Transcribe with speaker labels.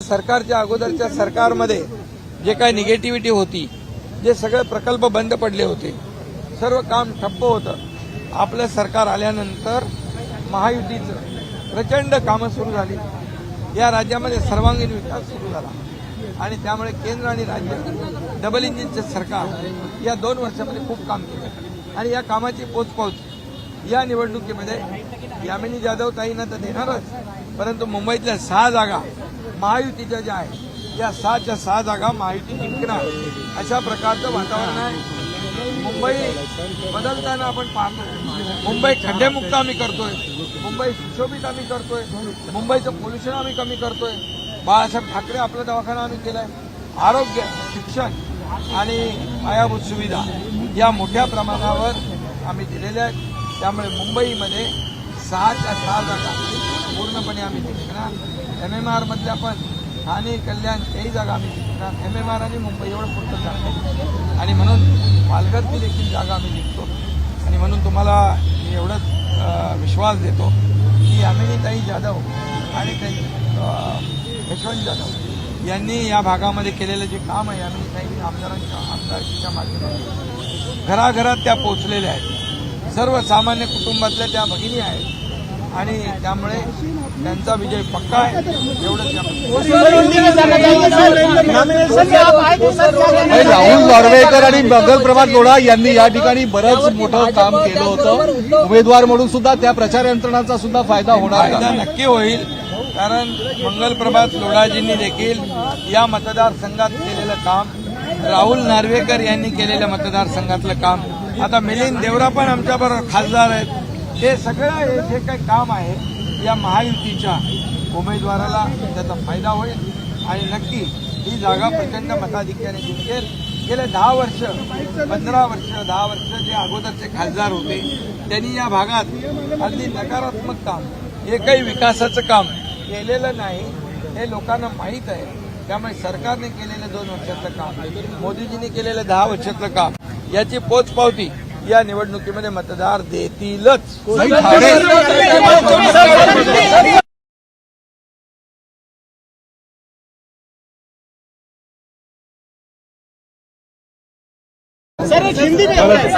Speaker 1: सरकारच्या अगोदरच्या सरकारमध्ये जे काही निगेटिव्हिटी होती जे सगळे प्रकल्प बंद पडले होते सर्व काम ठप्प होतं. आपलं सरकार आल्यानंतर महायुतीचं प्रचंड कामं सुरू झाली. या राज्यामध्ये सर्वांगीण विकास सुरू झाला. आणि त्यामुळे केंद्र आणि राज्य डबल इंजिनचं सरकार या दोन वर्षामध्ये खूप काम केलं. आणि या कामाची पोचपावती या निवडणुकीमध्ये यामिनी जाधव ताईंना तर देणारच. परंतु मुंबईतल्या सहा जागा महायुतीच्या ज्या आहेत या सहाच्या सहा जागा महायुती जिंकणार. अशा प्रकारचं वातावरण आहे. मुंबई बदलताना आपण पाहतो. मुंबई खड्डेमुक्त आम्ही करतोय. मुंबई सुशोभित आम्ही करतोय. मुंबईचं पोल्युशन आम्ही कमी करतोय. बाळासाहेब ठाकरे आपला दवाखाना आम्ही केलाय. आरोग्य शिक्षण आणि पायाभूत सुविधा या मोठ्या प्रमाणावर आम्ही दिलेल्या आहेत. त्यामुळे मुंबईमध्ये सहाच्या सहा जागा पूर्णपणे आम्ही जिंकणार. एम एम आर मधल्या पण ठाणे कल्याण याही जागा आम्ही जिंकणार. एम एम आर आणि मुंबई एवढं पुरतं जाणार आणि म्हणून पालघरची देखील जागा आम्ही जिंकतो. आणि म्हणून तुम्हाला मी एवढंच विश्वास देतो की अमिनीताई जाधव आणि त्यांनी यशवंत जाधव यांनी या भागामध्ये केलेलं जे काम आहे अमिनीताई आमदारांच्या आमदारकीच्या माध्यमातून घराघरात त्या पोचलेल्या आहेत. सर्वसामान्य कुटुंबातल्या त्या भगिनी आहेत. आणि त्यामुळे त्यांचा विजय पक्का आहे. एवढंच
Speaker 2: राहुल नार्वेकर आणि मंगल प्रभात लोढा यांनी या ठिकाणी बरंच मोठं काम केलं होतं. उमेदवार म्हणून सुद्धा त्या प्रचार यंत्रणाचा सुद्धा फायदा होणार?
Speaker 1: नक्की होईल. कारण मंगल प्रभात लोढाजींनी देखील या मतदारसंघात केलेलं काम राहुल नार्वेकर यांनी केलेल्या मतदारसंघातलं काम. आता मिलिंद देवरा पण आमच्याबरोबर खासदार आहेत. हे सगळं हे जे काही काम आहे या महायुतीच्या उमेदवाराला त्याचा फायदा होईल. आणि नक्की ही जागा प्रचंड मताधिक्याने जिंकेल. गेल्या दहा वर्ष पंधरा वर्ष दहा वर्ष जे अगोदरचे खासदार होते त्यांनी या भागात अगदी नकारात्मक काम हे काही विकासाचं काम केलेलं नाही हे लोकांना माहीत आहे. त्यामुळे सरकारने केलेलं दोन वर्षाचं काम मोदीजींनी केलेलं दहा वर्षाचं काम याची पोचपावती या निवडणुकीमध्ये मतदार देतीलच
Speaker 3: हिंदी में